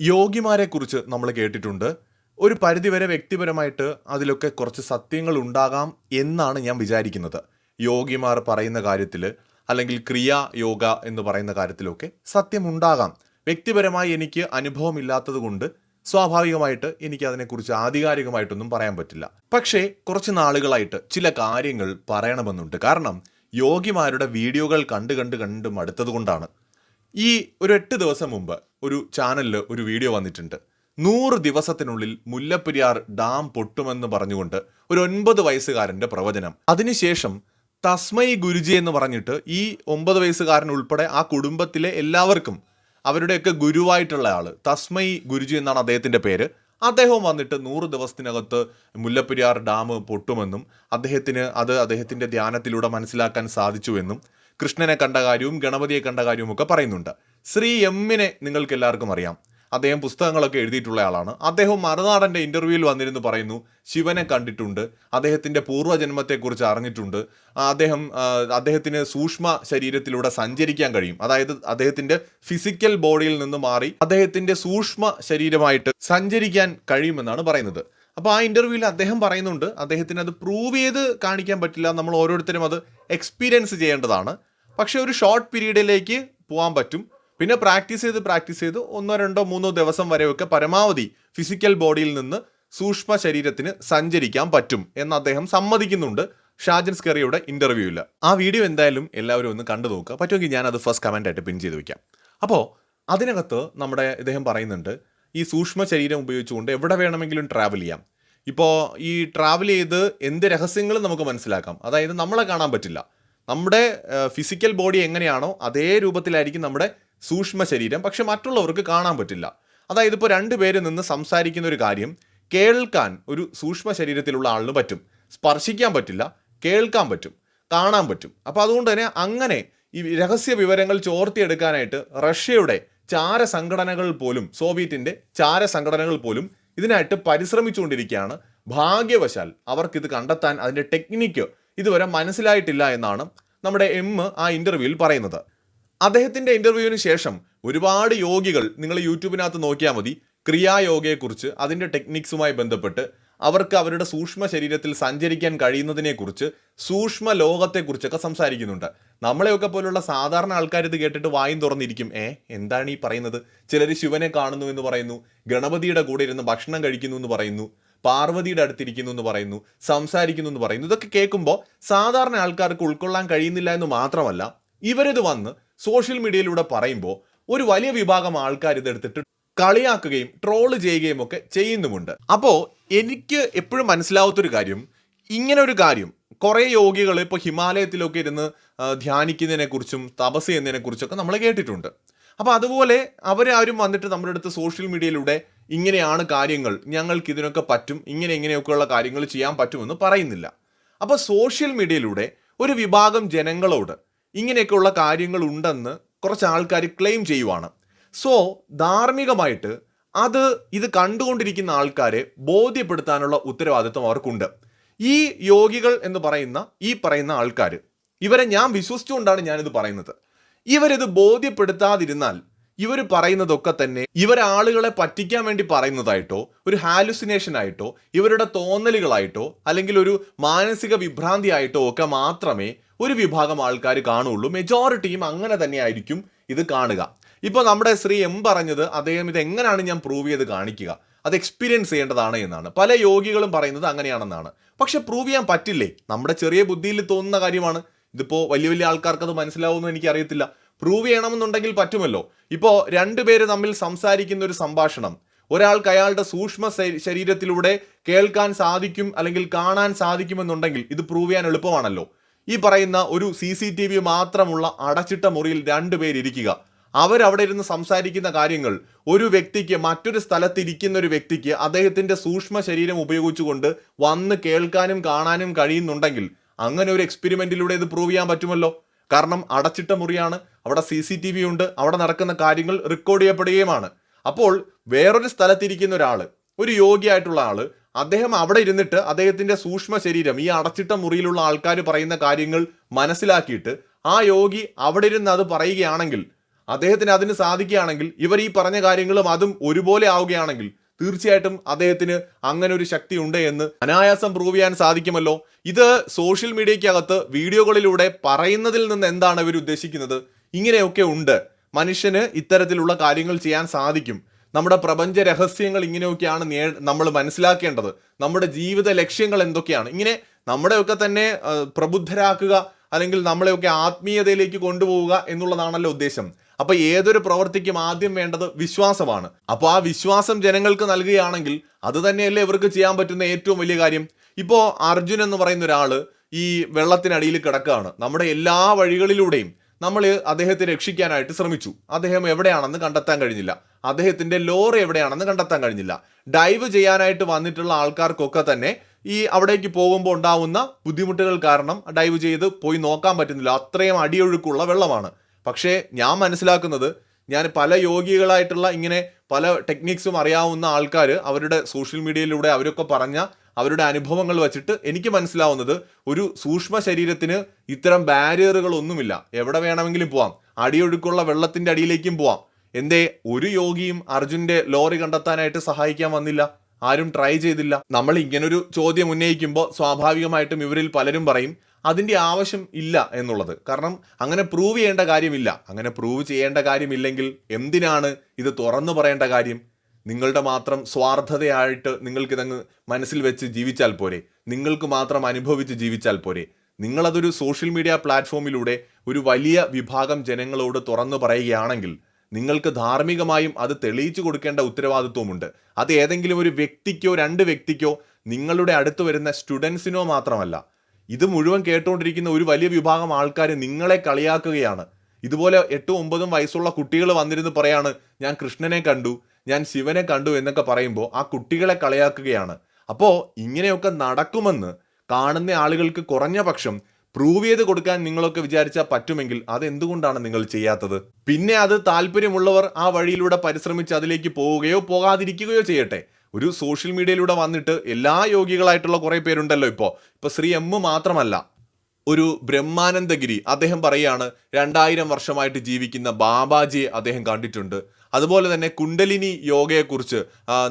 യോഗിമാരെ കുറിച്ച് നമ്മൾ കേട്ടിട്ടുണ്ട്. ഒരു പരിധിവരെ വ്യക്തിപരമായിട്ട് അതിലൊക്കെ കുറച്ച് സത്യങ്ങൾ ഉണ്ടാകാം എന്നാണ് ഞാൻ വിചാരിക്കുന്നത്. യോഗിമാർ പറയുന്ന കാര്യത്തിൽ അല്ലെങ്കിൽ ക്രിയാ യോഗ എന്ന് പറയുന്ന കാര്യത്തിലൊക്കെ സത്യമുണ്ടാകാം വ്യക്തിപരമായി എനിക്ക് അനുഭവമില്ലാത്തത് കൊണ്ട് സ്വാഭാവികമായിട്ട് എനിക്ക് അതിനെക്കുറിച്ച് ആധികാരികമായിട്ടൊന്നും പറയാൻ പറ്റില്ല. പക്ഷേ കുറച്ച് നാളുകളായിട്ട് ചില കാര്യങ്ങൾ പറയണമെന്നുണ്ട്. കാരണം യോഗിമാരുടെ വീഡിയോകൾ കണ്ട് കണ്ട് കണ്ട് മടുത്തത് കൊണ്ടാണ്. ഈ ഒരു എട്ട് ദിവസം മുമ്പ് ഒരു ചാനലിൽ ഒരു വീഡിയോ വന്നിട്ടുണ്ട്. നൂറ് ദിവസത്തിനുള്ളിൽ മുല്ലപ്പെരിയാർ ഡാം പൊട്ടുമെന്ന് പറഞ്ഞുകൊണ്ട് ഒരു ഒൻപത് വയസ്സുകാരന്റെ പ്രവചനം. അതിനുശേഷം തസ്മൈ ഗുരുജി എന്ന് പറഞ്ഞിട്ട് ഈ ഒമ്പത് വയസ്സുകാരൻ ഉൾപ്പെടെ ആ കുടുംബത്തിലെ എല്ലാവർക്കും അവരുടെയൊക്കെ ഗുരുവായിട്ടുള്ള ആൾ തസ്മൈ ഗുരുജി എന്നാണ് അദ്ദേഹത്തിന്റെ പേര്. അദ്ദേഹവും വന്നിട്ട് നൂറ് ദിവസത്തിനകത്ത് മുല്ലപ്പെരിയാർ ഡാം പൊട്ടുമെന്നും അദ്ദേഹത്തിന് അത് അദ്ദേഹത്തിന്റെ ധ്യാനത്തിലൂടെ മനസ്സിലാക്കാൻ സാധിച്ചുവെന്നും കൃഷ്ണനെ കണ്ട കാര്യവും ഗണപതിയെ കണ്ട കാര്യവും ഒക്കെ പറയുന്നുണ്ട്. ശ്രീ എമ്മിനെ നിങ്ങൾക്ക് എല്ലാവർക്കും അറിയാം. അദ്ദേഹം പുസ്തകങ്ങളൊക്കെ എഴുതിയിട്ടുള്ള ആളാണ്. അദ്ദേഹം മറുനാടന്റെ ഇന്റർവ്യൂവിൽ വന്നിരുന്നു പറയുന്നു ശിവനെ കണ്ടിട്ടുണ്ട് അദ്ദേഹത്തിന്റെ പൂർവജന്മത്തെക്കുറിച്ച് അറിഞ്ഞിട്ടുണ്ട്. അദ്ദേഹം അദ്ദേഹത്തിന് സൂക്ഷ്മ ശരീരത്തിലൂടെ സഞ്ചരിക്കാൻ കഴിയും. അതായത് അദ്ദേഹത്തിന്റെ ഫിസിക്കൽ ബോഡിയിൽ നിന്ന് മാറി അദ്ദേഹത്തിന്റെ സൂക്ഷ്മ ശരീരമായിട്ട് സഞ്ചരിക്കാൻ കഴിയുമെന്നാണ് പറയുന്നത്. അപ്പോൾ ആ ഇന്റർവ്യൂവിൽ അദ്ദേഹം പറയുന്നുണ്ട് അദ്ദേഹത്തിന് അത് പ്രൂവ് ചെയ്ത് കാണിക്കാൻ പറ്റില്ല. നമ്മൾ ഓരോരുത്തരും അത് എക്സ്പീരിയൻസ് ചെയ്യേണ്ടതാണ്. പക്ഷേ ഒരു ഷോർട്ട് പീരീഡിലേക്ക് പോകാൻ പറ്റും. പിന്നെ പ്രാക്ടീസ് ചെയ്ത് പ്രാക്ടീസ് ചെയ്ത് ഒന്നോ രണ്ടോ മൂന്നോ ദിവസം വരെയൊക്കെ പരമാവധി ഫിസിക്കൽ ബോഡിയിൽ നിന്ന് സൂക്ഷ്മ ശരീരത്തിന് സഞ്ചരിക്കാൻ പറ്റും എന്ന് അദ്ദേഹം സമ്മതിക്കുന്നുണ്ട് ഷാജൻ സ്കറിയുടെ ഇന്റർവ്യൂവിൽ ആ വീഡിയോ എന്തായാലും എല്ലാവരും ഒന്ന് കണ്ടു നോക്കുക. പറ്റുമെങ്കിൽ ഞാൻ അത് ഫസ്റ്റ് കമന്റ് ആയിട്ട് പിൻ ചെയ്ത് വയ്ക്കാം അപ്പോൾ അതിനകത്ത് നമ്മുടെ ഇദ്ദേഹം പറയുന്നുണ്ട് ഈ സൂക്ഷ്മ ശരീരം ഉപയോഗിച്ചുകൊണ്ട് എവിടെ വേണമെങ്കിലും ട്രാവൽ ചെയ്യാം. ഇപ്പോൾ ഈ ട്രാവൽ ചെയ്ത് എന്ത് രഹസ്യങ്ങളും നമുക്ക് മനസ്സിലാക്കാം. അതായത് നമ്മളെ കാണാൻ പറ്റില്ല. നമ്മുടെ ഫിസിക്കൽ ബോഡി എങ്ങനെയാണോ അതേ രൂപത്തിലായിരിക്കും നമ്മുടെ സൂക്ഷ്മ ശരീരം. പക്ഷെ മറ്റുള്ളവർക്ക് കാണാൻ പറ്റില്ല. അതായത് ഇപ്പോൾ രണ്ട് പേര് നിന്ന് സംസാരിക്കുന്ന ഒരു കാര്യം കേൾക്കാൻ ഒരു സൂക്ഷ്മ ശരീരത്തിലുള്ള ആളിന് പറ്റും. സ്പർശിക്കാൻ പറ്റില്ല കേൾക്കാൻ പറ്റും കാണാൻ പറ്റും. അപ്പോൾ അതുകൊണ്ട് തന്നെ അങ്ങനെ ഈ രഹസ്യ വിവരങ്ങൾ ചോർത്തിയെടുക്കാനായിട്ട് റഷ്യയുടെ ചാര സംഘടനകൾ പോലും സോവിയറ്റിന്റെ ചാര സംഘടനകൾ പോലും ഇതിനായിട്ട് പരിശ്രമിച്ചുകൊണ്ടിരിക്കുകയാണ്. ഭാഗ്യവശാൽ അവർക്കിത് കണ്ടെത്താൻ അതിന്റെ ടെക്നിക്ക് ഇതുവരെ മനസ്സിലായിട്ടില്ല എന്നാണ് നമ്മുടെ എം ആ ഇന്റർവ്യൂവിൽ പറയുന്നത്. അദ്ദേഹത്തിന്റെ ഇന്റർവ്യൂവിന് ശേഷം ഒരുപാട് യോഗികൾ നിങ്ങൾ യൂട്യൂബിനകത്ത് നോക്കിയാൽ മതി. ക്രിയായോഗയെക്കുറിച്ച് അതിന്റെ ടെക്നിക്സുമായി ബന്ധപ്പെട്ട് അവർക്ക് അവരുടെ സൂക്ഷ്മ ശരീരത്തിൽ സഞ്ചരിക്കാൻ കഴിയുന്നതിനെക്കുറിച്ച് സൂക്ഷ്മ ലോകത്തെക്കുറിച്ചൊക്കെ സംസാരിക്കുന്നുണ്ട്. നമ്മളെയൊക്കെ പോലുള്ള സാധാരണ ആൾക്കാർ ഇത് കേട്ടിട്ട് വായും തുറന്നിരിക്കും. ഏ എന്താണ് ഈ പറയുന്നത്? ചിലർ ശിവനെ കാണുന്നു എന്ന് പറയുന്നു. ഗണപതിയുടെ കൂടെ ഇരുന്ന് ഭക്ഷണം കഴിക്കുന്നു എന്ന് പറയുന്നു. പാർവതിയുടെ അടുത്തിരിക്കുന്നു എന്ന് പറയുന്നു സംസാരിക്കുന്നു എന്ന് പറയുന്നു. ഇതൊക്കെ കേൾക്കുമ്പോൾ സാധാരണ ആൾക്കാർക്ക് ഉൾക്കൊള്ളാൻ കഴിയുന്നില്ല എന്ന് മാത്രമല്ല ഇവരിത് വന്ന് സോഷ്യൽ മീഡിയയിലൂടെ പറയുമ്പോൾ ഒരു വലിയ വിഭാഗം ആൾക്കാർ ഇതെടുത്തിട്ട് കളിയാക്കുകയും ട്രോൾ ചെയ്യുകയും ഒക്കെ ചെയ്യുന്നുമുണ്ട്. അപ്പോൾ എനിക്ക് എപ്പോഴും മനസ്സിലാവാത്തൊരു കാര്യം ഇങ്ങനെ ഒരു കാര്യം കുറേ യോഗികൾ ഇപ്പോൾ ഹിമാലയത്തിലൊക്കെ ഇരുന്ന് ധ്യാനിക്കുന്നതിനെക്കുറിച്ചും തപസ് ചെയ്യുന്നതിനെക്കുറിച്ചൊക്കെ നമ്മൾ കേട്ടിട്ടുണ്ട്. അപ്പോൾ അതുപോലെ അവരാരും വന്നിട്ട് നമ്മുടെ അടുത്ത് സോഷ്യൽ മീഡിയയിലൂടെ ഇങ്ങനെയാണ് കാര്യങ്ങൾ ഞങ്ങൾക്ക് ഇതിനൊക്കെ പറ്റും ഇങ്ങനെ ഇങ്ങനെയൊക്കെയുള്ള കാര്യങ്ങൾ ചെയ്യാൻ പറ്റുമെന്ന് പറയുന്നില്ല. അപ്പോൾ സോഷ്യൽ മീഡിയയിലൂടെ ഒരു വിഭാഗം ജനങ്ങളോട് ഇങ്ങനെയൊക്കെയുള്ള കാര്യങ്ങൾ ഉണ്ടെന്ന് കുറച്ച് ആൾക്കാർ ക്ലെയിം ചെയ്യുവാണ്. സോ ധാർമ്മികമായിട്ട് അത് ഇത് കണ്ടുകൊണ്ടിരിക്കുന്ന ആൾക്കാരെ ബോധ്യപ്പെടുത്താനുള്ള ഉത്തരവാദിത്വം അവർക്കുണ്ട്. ഈ യോഗികൾ എന്ന് പറയുന്ന ഈ പറയുന്ന ആൾക്കാർ ഇവരെ ഞാൻ വിശ്വസിച്ചുകൊണ്ടാണ് ഞാനിത് പറയുന്നത്. ഇവരിത് ബോധ്യപ്പെടുത്താതിരുന്നാൽ ഇവർ പറയുന്നതൊക്കെ തന്നെ ഇവരാളുകളെ പറ്റിക്കാൻ വേണ്ടി പറയുന്നതായിട്ടോ ഒരു ഹാലുസിനേഷൻ ആയിട്ടോ ഇവരുടെ തോന്നലുകളായിട്ടോ അല്ലെങ്കിൽ ഒരു മാനസിക വിഭ്രാന്തി ആയിട്ടോ ഒക്കെ മാത്രമേ ഒരു വിഭാഗം ആൾക്കാർ കാണുള്ളൂ. മെജോറിറ്റിയും അങ്ങനെ തന്നെ ആയിരിക്കും ഇത് കാണുക. ഇപ്പോൾ നമ്മുടെ ശ്രീ എം പറഞ്ഞത് അദ്ദേഹം ഇത് എങ്ങനെയാണ് ഞാൻ പ്രൂവ് ചെയ്ത് കാണിക്കുക? അത് എക്സ്പീരിയൻസ് ചെയ്യേണ്ടതാണ് എന്നാണ്. പല യോഗികളും പറയുന്നത് അങ്ങനെയാണെന്നാണ്. പക്ഷെ പ്രൂവ് ചെയ്യാൻ പറ്റില്ലേ? നമ്മുടെ ചെറിയ ബുദ്ധിയിൽ തോന്നുന്ന കാര്യമാണ്. ഇതിപ്പോൾ വലിയ വലിയ ആൾക്കാർക്ക് അത് മനസ്സിലാവുമെന്ന് എനിക്കറിയത്തില്ല. പ്രൂവ് ചെയ്യണമെന്നുണ്ടെങ്കിൽ പറ്റുമല്ലോ. ഇപ്പോൾ രണ്ടുപേര് തമ്മിൽ സംസാരിക്കുന്ന ഒരു സംഭാഷണം. ഒരാൾക്ക് അയാളുടെ സൂക്ഷ്മ ശരീരത്തിലൂടെ കേൾക്കാൻ സാധിക്കും അല്ലെങ്കിൽ കാണാൻ സാധിക്കുമെന്നുണ്ടെങ്കിൽ ഇത് പ്രൂവ് ചെയ്യാൻ എളുപ്പമാണല്ലോ. ഈ പറയുന്ന ഒരു സി സി ടി വി മാത്രമുള്ള അടച്ചിട്ട മുറിയിൽ രണ്ടുപേരിയ്ക്കുക അവരവിടെ ഇരുന്ന് സംസാരിക്കുന്ന കാര്യങ്ങൾ ഒരു വ്യക്തിക്ക് മറ്റൊരു സ്ഥലത്തിരിക്കുന്ന ഒരു വ്യക്തിക്ക് അദ്ദേഹത്തിന്റെ സൂക്ഷ്മ ശരീരം ഉപയോഗിച്ചുകൊണ്ട് വന്ന് കേൾക്കാനും കാണാനും കഴിയുന്നുണ്ടെങ്കിൽ അങ്ങനെ ഒരു എക്സ്പെരിമെന്റിലൂടെ ഇത് പ്രൂവ് ചെയ്യാൻ പറ്റുമല്ലോ? കാരണം അടച്ചിട്ട മുറിയാണ് അവിടെ സി സി ടി വി ഉണ്ട് അവിടെ നടക്കുന്ന കാര്യങ്ങൾ റെക്കോർഡ് ചെയ്യപ്പെടുകയുമാണ്. അപ്പോൾ വേറൊരു സ്ഥലത്തിരിക്കുന്ന ഒരാൾ ഒരു യോഗിയായിട്ടുള്ള ആൾ അദ്ദേഹം അവിടെ ഇരുന്നിട്ട് അദ്ദേഹത്തിന്റെ സൂക്ഷ്മ ശരീരം ഈ അടച്ചിട്ട മുറിയിലുള്ള ആൾക്കാർ പറയുന്ന കാര്യങ്ങൾ മനസ്സിലാക്കിയിട്ട് ആ യോഗി അവിടെ ഇരുന്ന് അത് പറയുകയാണെങ്കിൽ അദ്ദേഹത്തിന് അതിന് സാധിക്കുകയാണെങ്കിൽ ഇവർ ഈ പറഞ്ഞ കാര്യങ്ങളും അതും ഒരുപോലെ ആവുകയാണെങ്കിൽ തീർച്ചയായിട്ടും അദ്ദേഹത്തിന് അങ്ങനെ ഒരു ശക്തി ഉണ്ട് എന്ന് അനായാസം പ്രൂവ് ചെയ്യാൻ സാധിക്കുമല്ലോ. ഇത് സോഷ്യൽ മീഡിയക്കകത്ത് വീഡിയോകളിലൂടെ പറയുന്നതിൽ നിന്ന് എന്താണ് ഇവർ ഉദ്ദേശിക്കുന്നത്? ഇങ്ങനെയൊക്കെ ഉണ്ട്. മനുഷ്യന് ഇത്തരത്തിലുള്ള കാര്യങ്ങൾ ചെയ്യാൻ സാധിക്കും. നമ്മുടെ പ്രപഞ്ച രഹസ്യങ്ങൾ ഇങ്ങനെയൊക്കെയാണ് നേ നമ്മൾ മനസ്സിലാക്കേണ്ടത്. നമ്മുടെ ജീവിത ലക്ഷ്യങ്ങൾ എന്തൊക്കെയാണ്? ഇങ്ങനെ നമ്മുടെയൊക്കെ തന്നെ പ്രബുദ്ധരാക്കുക അല്ലെങ്കിൽ നമ്മളെയൊക്കെ ആത്മീയതയിലേക്ക് കൊണ്ടുപോവുക എന്നുള്ളതാണല്ലോ ഉദ്ദേശം. അപ്പൊ ഏതൊരു പ്രവൃത്തിക്കും ആദ്യം വേണ്ടത് വിശ്വാസമാണ്. അപ്പോൾ ആ വിശ്വാസം ജനങ്ങൾക്ക് നൽകുകയാണെങ്കിൽ അത് തന്നെയല്ലേ ഇവർക്ക് ചെയ്യാൻ പറ്റുന്ന ഏറ്റവും വലിയ കാര്യം? ഇപ്പോ അർജുൻ എന്ന് പറയുന്ന ഒരാൾ ഈ വെള്ളത്തിനടിയിൽ കിടക്കുകയാണ് നമ്മുടെ എല്ലാ വഴികളിലൂടെയും നമ്മൾ അദ്ദേഹത്തെ രക്ഷിക്കാനായിട്ട് ശ്രമിച്ചു. അദ്ദേഹം എവിടെയാണെന്ന് കണ്ടെത്താൻ കഴിഞ്ഞില്ല. അദ്ദേഹത്തിന്റെ ലോറി എവിടെയാണെന്ന് കണ്ടെത്താൻ കഴിഞ്ഞില്ല. ഡൈവ് ചെയ്യാനായിട്ട് വന്നിട്ടുള്ള ആൾക്കാർക്കൊക്കെ തന്നെ ഈ അവിടേക്ക് പോകുമ്പോൾ ഉണ്ടാവുന്ന ബുദ്ധിമുട്ടുകൾ കാരണം ഡൈവ് ചെയ്ത് പോയി നോക്കാൻ പറ്റുന്നില്ല. അത്രയും അടിയൊഴുക്കുള്ള വെള്ളമാണ്. പക്ഷേ ഞാൻ മനസ്സിലാക്കുന്നത് ഞാൻ പല യോഗികളായിട്ടുള്ള ഇങ്ങനെ പല ടെക്നിക്സും അറിയാവുന്ന ആൾക്കാർ അവരുടെ സോഷ്യൽ മീഡിയയിലൂടെ അവരൊക്കെ പറഞ്ഞ അവരുടെ അനുഭവങ്ങൾ വെച്ചിട്ട് എനിക്ക് മനസ്സിലാവുന്നത് ഒരു സൂക്ഷ്മ ശരീരത്തിന് ഇത്തരം ബാരിയറുകളൊന്നുമില്ല എവിടെ വേണമെങ്കിലും പോവാം. അടിയൊഴുക്കുള്ള വെള്ളത്തിന്റെ അടിയിലേക്കും പോവാം. എന്തേ ഒരു യോഗിയും അർജുന്റെ ലോറി കണ്ടെത്താനായിട്ട് സഹായിക്കാൻ വന്നില്ല. ആരും ട്രൈ ചെയ്തില്ല. നമ്മൾ ഇങ്ങനൊരു ചോദ്യം ഉന്നയിക്കുമ്പോൾ സ്വാഭാവികമായിട്ടും ഇവരിൽ പലരും പറയും അതിന്റെ ആവശ്യം ഇല്ല എന്നുള്ളത്. കാരണം അങ്ങനെ പ്രൂവ് ചെയ്യേണ്ട കാര്യമില്ല. അങ്ങനെ പ്രൂവ് ചെയ്യേണ്ട കാര്യമില്ലെങ്കിൽ എന്തിനാണ് ഇത് തുറന്നു പറയേണ്ട കാര്യം? നിങ്ങളുടെ മാത്രം സ്വാർത്ഥതയായിട്ട് നിങ്ങൾക്കിതങ്ങ് മനസ്സിൽ വെച്ച് ജീവിച്ചാൽ പോരെ. നിങ്ങൾക്ക് മാത്രം അനുഭവിച്ച് ജീവിച്ചാൽ പോരെ. നിങ്ങളതൊരു സോഷ്യൽ മീഡിയ പ്ലാറ്റ്ഫോമിലൂടെ ഒരു വലിയ വിഭാഗം ജനങ്ങളോട് തുറന്നു പറയുകയാണെങ്കിൽ നിങ്ങൾക്ക് ധാർമ്മികമായും അത് തെളിയിച്ചു കൊടുക്കേണ്ട ഉത്തരവാദിത്വമുണ്ട്. അത് ഏതെങ്കിലും ഒരു വ്യക്തിക്കോ രണ്ട് വ്യക്തിക്കോ നിങ്ങളുടെ അടുത്ത് വരുന്ന സ്റ്റുഡൻസിനോ മാത്രമല്ല. ഇത് മുഴുവൻ കേട്ടുകൊണ്ടിരിക്കുന്ന ഒരു വലിയ വിഭാഗം ആൾക്കാർ നിങ്ങളെ കളിയാക്കുകയാണ്. ഇതുപോലെ എട്ടും ഒമ്പതും വയസ്സുള്ള കുട്ടികൾ വന്നിരുന്ന് പറയാണ് ഞാൻ കൃഷ്ണനെ കണ്ടു ഞാൻ ശിവനെ കണ്ടു എന്നൊക്കെ പറയുമ്പോൾ ആ കുട്ടികളെ കളിയാക്കുകയാണ്. അപ്പോൾ ഇങ്ങനെയൊക്കെ നടക്കുമെന്ന് കാണുന്ന ആളുകൾക്ക് കുറഞ്ഞ പക്ഷം പ്രൂവ് ചെയ്ത് കൊടുക്കാൻ നിങ്ങളൊക്കെ വിചാരിച്ചാൽ പറ്റുമെങ്കിൽ അതെന്തുകൊണ്ടാണ് നിങ്ങൾ ചെയ്യാത്തത്? പിന്നെ അത് താല്പര്യമുള്ളവർ ആ വഴിയിലൂടെ പരിശ്രമിച്ച് അതിലേക്ക് പോവുകയോ പോകാതിരിക്കുകയോ ചെയ്യട്ടെ. ഒരു സോഷ്യൽ മീഡിയയിലൂടെ വന്നിട്ട് എല്ലാ യോഗികളായിട്ടുള്ള കുറേ പേരുണ്ടല്ലോ ഇപ്പോൾ ഇപ്പൊ ശ്രീ എം മാത്രമല്ല ഒരു ബ്രഹ്മാനന്ദഗിരി അദ്ദേഹം പറയാണ് രണ്ടായിരം വർഷമായിട്ട് ജീവിക്കുന്ന ബാബാജിയെ അദ്ദേഹം കണ്ടിട്ടുണ്ട്. അതുപോലെ തന്നെ കുണ്ടലിനി യോഗയെക്കുറിച്ച്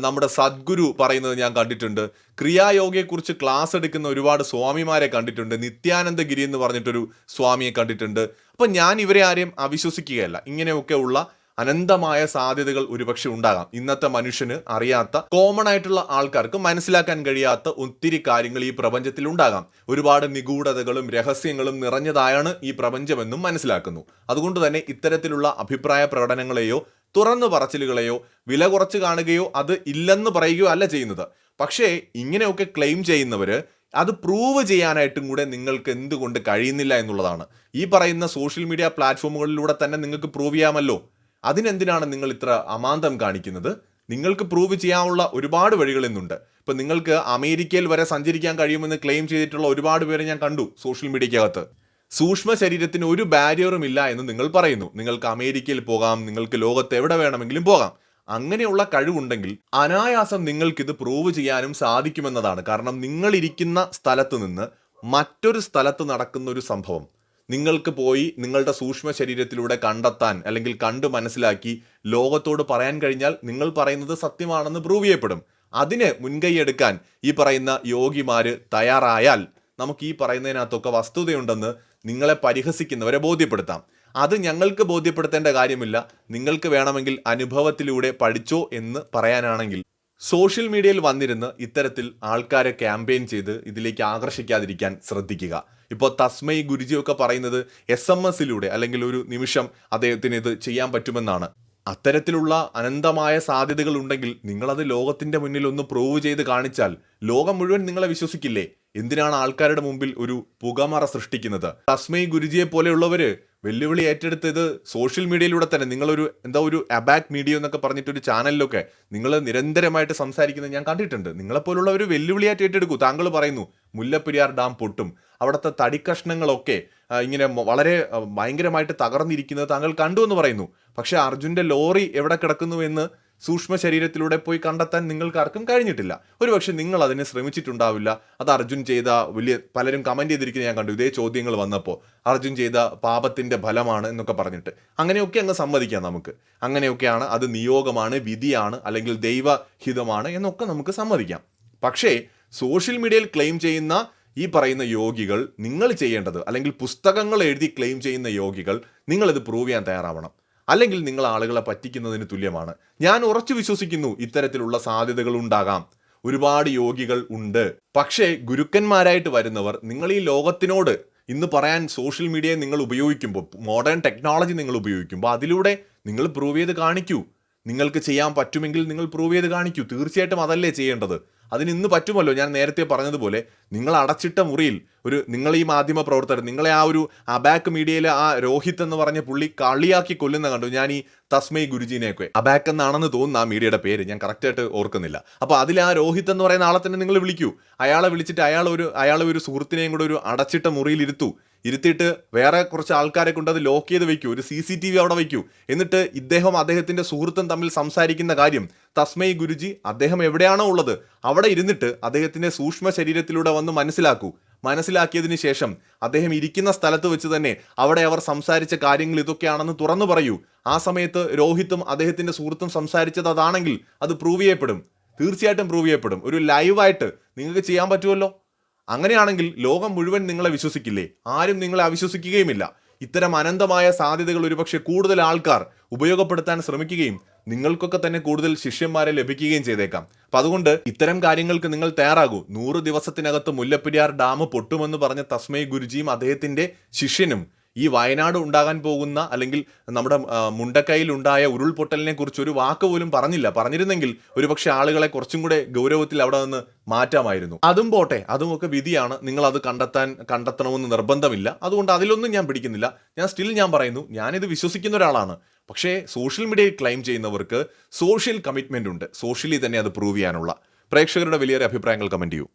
നമ്മുടെ സദ്ഗുരു പറയുന്നത് ഞാൻ കണ്ടിട്ടുണ്ട്. ക്രിയായോഗയെക്കുറിച്ച് ക്ലാസ് എടുക്കുന്ന ഒരുപാട് സ്വാമിമാരെ കണ്ടിട്ടുണ്ട്. നിത്യാനന്ദഗിരി എന്ന് പറഞ്ഞിട്ടൊരു സ്വാമിയെ കണ്ടിട്ടുണ്ട്. അപ്പം ഞാൻ ഇവരെ ആരെയും അവിശ്വസിക്കുകയല്ല. ഇങ്ങനെയൊക്കെ ഉള്ള അനന്തമായ സാധ്യതകൾ ഒരുപക്ഷെ ഉണ്ടാകാം. ഇന്നത്തെ മനുഷ്യന് അറിയാത്ത കോമൺ ആയിട്ടുള്ള ആൾക്കാർക്ക് മനസ്സിലാക്കാൻ കഴിയാത്ത ഒത്തിരി കാര്യങ്ങൾ ഈ പ്രപഞ്ചത്തിൽ ഉണ്ടാകാം. ഒരുപാട് നിഗൂഢതകളും രഹസ്യങ്ങളും നിറഞ്ഞതായാണ് ഈ പ്രപഞ്ചമെന്നും മനസ്സിലാക്കുന്നു. അതുകൊണ്ട് തന്നെ ഇത്തരത്തിലുള്ള അഭിപ്രായ പ്രകടനങ്ങളെയോ തുറന്നു പറച്ചിലുകളെയോ വില കുറച്ച് കാണുകയോ അത് ഇല്ലെന്ന് പറയുകയോ അല്ല ചെയ്യുന്നത്. പക്ഷേ ഇങ്ങനെയൊക്കെ ക്ലെയിം ചെയ്യുന്നവര് അത് പ്രൂവ് ചെയ്യാനായിട്ടും കൂടെ നിങ്ങൾക്ക് എന്തുകൊണ്ട് കഴിയുന്നില്ല എന്നുള്ളതാണ്. ഈ പറയുന്ന സോഷ്യൽ മീഡിയ പ്ലാറ്റ്ഫോമുകളിലൂടെ തന്നെ നിങ്ങൾക്ക് പ്രൂവ് ചെയ്യാമല്ലോ. അതിനെന്തിനാണ് നിങ്ങൾ ഇത്ര അമാന്തം കാണിക്കുന്നത്? നിങ്ങൾക്ക് പ്രൂവ് ചെയ്യാനുള്ള ഒരുപാട് വഴികൾ ഇന്നുണ്ട്. ഇപ്പം നിങ്ങൾക്ക് അമേരിക്കയിൽ വരെ സഞ്ചരിക്കാൻ കഴിയുമെന്ന് ക്ലെയിം ചെയ്തിട്ടുള്ള ഒരുപാട് പേരെ ഞാൻ കണ്ടു സോഷ്യൽ മീഡിയക്കകത്ത് സൂക്ഷ്മ ശരീരത്തിന് ഒരു ബാരിയറും ഇല്ല എന്ന് നിങ്ങൾ പറയുന്നു. നിങ്ങൾക്ക് അമേരിക്കയിൽ പോകാം നിങ്ങൾക്ക് ലോകത്ത് എവിടെ വേണമെങ്കിലും പോകാം. അങ്ങനെയുള്ള കഴിവുണ്ടെങ്കിൽ അനായാസം നിങ്ങൾക്കിത് പ്രൂവ് ചെയ്യാനും സാധിക്കുമെന്നതാണ്. കാരണം നിങ്ങളിരിക്കുന്ന സ്ഥലത്ത് നിന്ന് മറ്റൊരു സ്ഥലത്ത് നടക്കുന്ന ഒരു സംഭവം. നിങ്ങൾക്ക് പോയി നിങ്ങളുടെ സൂക്ഷ്മ ശരീരത്തിലൂടെ കണ്ടെത്താൻ അല്ലെങ്കിൽ കണ്ട് മനസ്സിലാക്കി ലോകത്തോട് പറയാൻ കഴിഞ്ഞാൽ നിങ്ങൾ പറയുന്നത് സത്യമാണെന്ന് പ്രൂവ് ചെയ്യപ്പെടും. അതിന് മുൻകൈയെടുക്കാൻ ഈ പറയുന്ന യോഗിമാര് തയ്യാറായാൽ നമുക്ക് ഈ പറയുന്നതിനകത്തൊക്കെ വസ്തുതയുണ്ടെന്ന് നിങ്ങളെ പരിഹസിക്കുന്നവരെ ബോധ്യപ്പെടുത്താം. അത് ഞങ്ങൾക്ക് ബോധ്യപ്പെടുത്തേണ്ട കാര്യമില്ല. നിങ്ങൾക്ക് വേണമെങ്കിൽ അനുഭവത്തിലൂടെ പഠിച്ചോ എന്ന് പറയാനാണെങ്കിൽ സോഷ്യൽ മീഡിയയിൽ വന്നിരുന്ന് ഇത്തരത്തിൽ ആൾക്കാരെ ക്യാമ്പയിൻ ചെയ്ത് ഇതിലേക്ക് ആകർഷിക്കാതിരിക്കാൻ ശ്രദ്ധിക്കുക. ഇപ്പോൾ തസ്മൈ ഗുരുജിയൊക്കെ പറയുന്നത് എസ് എം എസിലൂടെ അല്ലെങ്കിൽ ഒരു നിമിഷം അദ്ദേഹത്തിന് ഇത് ചെയ്യാൻ പറ്റുമെന്നാണ്. അത്തരത്തിലുള്ള അനന്തമായ സാധ്യതകൾ ഉണ്ടെങ്കിൽ നിങ്ങളത് ലോകത്തിന്റെ മുന്നിൽ ഒന്ന് പ്രൂവ് ചെയ്ത് കാണിച്ചാൽ ലോകം മുഴുവൻ നിങ്ങളെ വിശ്വസിക്കില്ലേ? എന്തിനാണ് ആൾക്കാരുടെ മുമ്പിൽ ഒരു പുകമറ സൃഷ്ടിക്കുന്നത്? തസ്മൈ ഗുരുജിയെ പോലെയുള്ളവര് വെല്ലുവിളി ഏറ്റെടുത്തത് സോഷ്യൽ മീഡിയയിലൂടെ തന്നെ. നിങ്ങളൊരു എന്താ ഒരു അബാക് മീഡിയ എന്നൊക്കെ പറഞ്ഞിട്ടൊരു ചാനലിലൊക്കെ നിങ്ങൾ നിരന്തരമായിട്ട് സംസാരിക്കുന്നത് ഞാൻ കണ്ടിട്ടുണ്ട്. നിങ്ങളെപ്പോലുള്ള ഒരു വെല്ലുവിളിയായിട്ട് ഏറ്റെടുക്കൂ. താങ്കൾ പറയുന്നു മുല്ലപ്പെരിയാർ ഡാം പൊട്ടും. അവിടുത്തെ തടിക്കഷ്ണങ്ങളൊക്കെ ഇങ്ങനെ വളരെ ഭയങ്കരമായിട്ട് തകർന്നിരിക്കുന്നത് താങ്കൾ കണ്ടു എന്ന് പറയുന്നു. പക്ഷേ അർജുന്റെ ലോറി എവിടെ കിടക്കുന്നു എന്ന് സൂക്ഷ്മ ശരീരത്തിലൂടെ പോയി കണ്ടെത്താൻ നിങ്ങൾക്കാർക്കും കഴിഞ്ഞിട്ടില്ല. ഒരുപക്ഷെ നിങ്ങൾ അതിനെ ശ്രമിച്ചിട്ടുണ്ടാവില്ല. അത് അർജുൻ ചെയ്ത വലിയ പലരും കമന്റ് ചെയ്തിരിക്കുന്ന ഞാൻ കണ്ടു. ഇതേ ചോദ്യങ്ങൾ വന്നപ്പോൾ അർജുൻ ചെയ്ത പാപത്തിന്റെ ഫലമാണ് എന്നൊക്കെ പറഞ്ഞിട്ട്. അങ്ങനെയൊക്കെ അങ്ങ് സമ്മതിക്കാം നമുക്ക്. അങ്ങനെയൊക്കെയാണ് അത് നിയോഗമാണ് വിധിയാണ് അല്ലെങ്കിൽ ദൈവഹിതമാണ് എന്നൊക്കെ നമുക്ക് സമ്മതിക്കാം. പക്ഷേ സോഷ്യൽ മീഡിയയിൽ ക്ലെയിം ചെയ്യുന്ന ഈ പറയുന്ന യോഗികൾ നിങ്ങൾ ചെയ്യേണ്ടത് അല്ലെങ്കിൽ പുസ്തകങ്ങൾ എഴുതി ക്ലെയിം ചെയ്യുന്ന യോഗികൾ നിങ്ങളിത് പ്രൂവ് ചെയ്യാൻ തയ്യാറാവണം. അല്ലെങ്കിൽ നിങ്ങൾ ആളുകളെ പറ്റിക്കുന്നതിന് തുല്യമാണ്. ഞാൻ ഉറച്ചു വിശ്വസിക്കുന്നു ഇത്തരത്തിലുള്ള സാധ്യതകൾ ഉണ്ടാകാം. ഒരുപാട് യോഗികൾ ഉണ്ട്. പക്ഷേ ഗുരുക്കന്മാരായിട്ട് വരുന്നവർ നിങ്ങൾ ഈ ലോകത്തിനോട് ഇന്ന് പറയാൻ സോഷ്യൽ മീഡിയയെ നിങ്ങൾ ഉപയോഗിക്കുമ്പോൾ മോഡേൺ ടെക്നോളജി നിങ്ങൾ ഉപയോഗിക്കുമ്പോൾ അതിലൂടെ നിങ്ങൾ പ്രൂവ് ചെയ്ത് കാണിക്കൂ. നിങ്ങൾക്ക് ചെയ്യാൻ പറ്റുമെങ്കിൽ നിങ്ങൾ പ്രൂവ് ചെയ്ത് കാണിക്കൂ. തീർച്ചയായിട്ടും അതല്ലേ ചെയ്യേണ്ടത്. അതിന് ഇന്ന് പറ്റുമല്ലോ? ഞാൻ നേരത്തെ പറഞ്ഞതുപോലെ നിങ്ങൾ അടച്ചിട്ട മുറിയിൽ ഒരു നിങ്ങൾ ഈ മാധ്യമ പ്രവർത്തകർ നിങ്ങളെ ആ ഒരു അബാക്ക് മീഡിയയിലെ ആ രോഹിത് എന്ന് പറഞ്ഞ പുള്ളി കളിയാക്കി കൊല്ലുന്ന കണ്ടു. ഞാൻ ഈ തസ്മൈ ഗുരുജീനെയൊക്കെ. അബാക്ക് എന്നാണെന്ന് തോന്നുന്നു ആ മീഡിയയുടെ പേര്. ഞാൻ കറക്റ്റായിട്ട് ഓർക്കുന്നില്ല. അപ്പോൾ അതിൽ ആ രോഹിത് എന്ന് പറയുന്ന ആളെ തന്നെ നിങ്ങൾ വിളിക്കൂ. അയാളെ വിളിച്ചിട്ട് അയാൾ ഒരു അയാളെ ഒരു സുഹൃത്തിനെയും കൂടെ ഒരു അടച്ചിട്ട മുറിയിൽ ഇരുത്തൂ. ഇരുത്തിയിട്ട് വേറെ കുറച്ച് ആൾക്കാരെ കൊണ്ട് അത് ലോക്ക് ചെയ്ത് വെക്കൂ. ഒരു സി സി ടി വി അവിടെ വെക്കൂ. എന്നിട്ട് ഇദ്ദേഹം അദ്ദേഹത്തിന്റെ സുഹൃത്തും തമ്മിൽ സംസാരിക്കുന്ന കാര്യം. തസ്മൈ ഗുരുജി അദ്ദേഹം എവിടെയാണോ ഉള്ളത് അവിടെ ഇരുന്നിട്ട് അദ്ദേഹത്തിന്റെ സൂക്ഷ്മ ശരീരത്തിലൂടെ വന്ന് മനസ്സിലാക്കൂ. മനസ്സിലാക്കിയതിന് ശേഷം അദ്ദേഹം ഇരിക്കുന്ന സ്ഥലത്ത് വെച്ച് തന്നെ അവിടെ അവർ സംസാരിച്ച കാര്യങ്ങൾ ഇതൊക്കെയാണെന്ന് തുറന്നു പറയൂ. ആ സമയത്ത് രോഹിത്തും അദ്ദേഹത്തിന്റെ സുഹൃത്തും സംസാരിച്ചത് അതാണെങ്കിൽ അത് പ്രൂവ് ചെയ്യപ്പെടും. തീർച്ചയായിട്ടും പ്രൂവ് ചെയ്യപ്പെടും. ഒരു ലൈവായിട്ട് നിങ്ങൾക്ക് ചെയ്യാൻ പറ്റുമല്ലോ? അങ്ങനെയാണെങ്കിൽ ലോകം മുഴുവൻ നിങ്ങളെ വിശ്വസിക്കില്ലേ? ആരും നിങ്ങളെ അവിശ്വസിക്കുകയുമില്ല. ഇത്തരം അനന്തമായ സാധ്യതകൾ ഒരുപക്ഷെ കൂടുതൽ ആൾക്കാർ ഉപയോഗപ്പെടുത്താൻ ശ്രമിക്കുകയും നിങ്ങൾക്കൊക്കെ തന്നെ കൂടുതൽ ശിഷ്യന്മാരെ ലഭിക്കുകയും ചെയ്തേക്കാം. അപ്പൊ അതുകൊണ്ട് ഇത്തരം കാര്യങ്ങൾക്ക് നിങ്ങൾ തയ്യാറാകൂ. നൂറ് ദിവസത്തിനകത്ത് മുല്ലപ്പെരിയാർ ഡാം പൊട്ടുമെന്ന് പറഞ്ഞ തസ്മൈ ഗുരുജിയും അദ്ദേഹത്തിന്റെ ശിഷ്യനും ഈ വയനാട് ഉണ്ടാകാൻ പോകുന്ന അല്ലെങ്കിൽ നമ്മുടെ മുണ്ടക്കൈയിൽ ഉണ്ടായ ഉരുൾപൊട്ടലിനെ കുറിച്ച് ഒരു വാക്ക് പോലും പറഞ്ഞില്ല. പറഞ്ഞിരുന്നെങ്കിൽ ഒരുപക്ഷെ ആളുകളെ കുറച്ചും കൂടെ ഗൗരവത്തിൽ അവിടെ നിന്ന് മാറ്റാമായിരുന്നു. അതും പോട്ടെ അതും അതുമൊക്കെ വിധിയാണ്. നിങ്ങൾ അത് കണ്ടെത്താൻ കണ്ടെത്തണമെന്ന് നിർബന്ധമില്ല. അതുകൊണ്ട് അതിലൊന്നും ഞാൻ പിടിക്കുന്നില്ല. ഞാൻ സ്റ്റിൽ ഞാൻ പറയുന്നു ഞാനിത് വിശ്വസിക്കുന്ന ഒരാളാണ്. പക്ഷേ സോഷ്യൽ മീഡിയയിൽ ക്ലെയിം ചെയ്യുന്നവർക്ക് സോഷ്യൽ കമ്മിറ്റ്മെന്റ് ഉണ്ട്. സോഷ്യലി തന്നെ അത് പ്രൂവ് ചെയ്യാനുള്ള. പ്രേക്ഷകരുടെ വലിയൊരു അഭിപ്രായങ്ങൾ കമന്റ് ചെയ്യൂ.